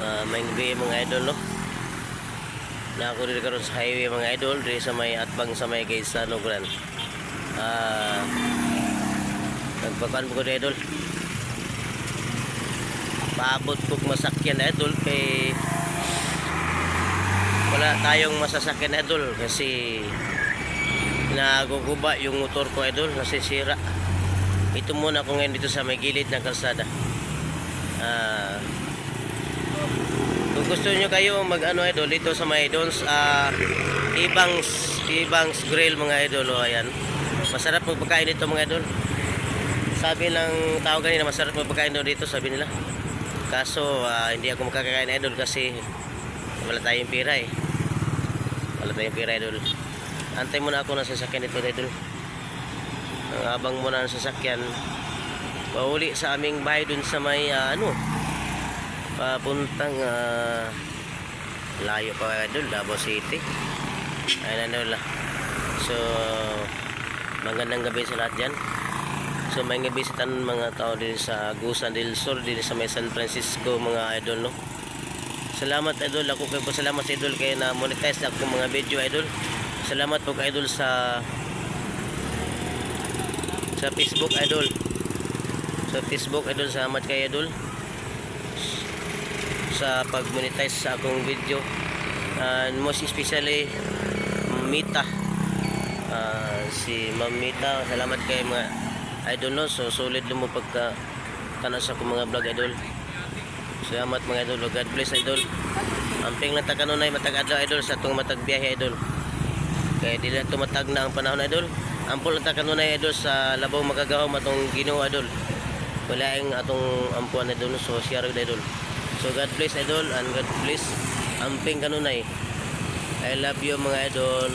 uh, gabi mga idol no? Na ako rin karon sa highway mga idol. Diri sa may atbang sa may kay sa Nogran ah nagpapan ko diri, idol. Paabot ko masakyan idol kay wala tayong masasakyan idol kasi naguguba yung motor ko idol nasisira. Ito muna ako ngayon dito sa may gilid ng kalsada. Ah gusto nyo kayo mag ano idol dito sa may Dons ah Ibangs Ibangs Grill mga idol oh, ayan. Masarap magpakain dito mga idol. Sabi ng tao kanina masarap magpakain dito sabi nila. Kaso ah, hindi ako makakakain idol kasi wala tayong pera eh. Wala tayong pera idol. Antay muna ako ng sasakyan dito idol. Ang abang muna ng sasakyan pauli sa aming bahay dun sa may ah, ano papuntang ah, layo pa idol Davao City. Ayun ano la so magandang gabi sa lahat dyan. So may tanan mga tao din sa Gusan del Sur din sa may San Francisco mga idol no? Salamat idol. Ako kayo po salamat sa idol kaya na monetize na akong mga video idol. Salamat po idol sa sa Facebook idol. Sa Facebook idol salamat kay idol sa pag-monetize sa akong video. And most especially Mita. Ah, si Ma'am Mita salamat kay mga idol no? So solid mo pagka kana sa akong mga vlog idol. Salamat mga idol. God bless idol. Amping lang ta kanunay matag adlaw idol sa atong matag biyahe idol kay dili tumatag na ang panahon idol. Lang ta kanunay idol sa labaw magagahom atong Ginoo idol. Wala ang atong ampuan idol. So share idol so God bless idol and God bless amping kanunay. I love you mga idol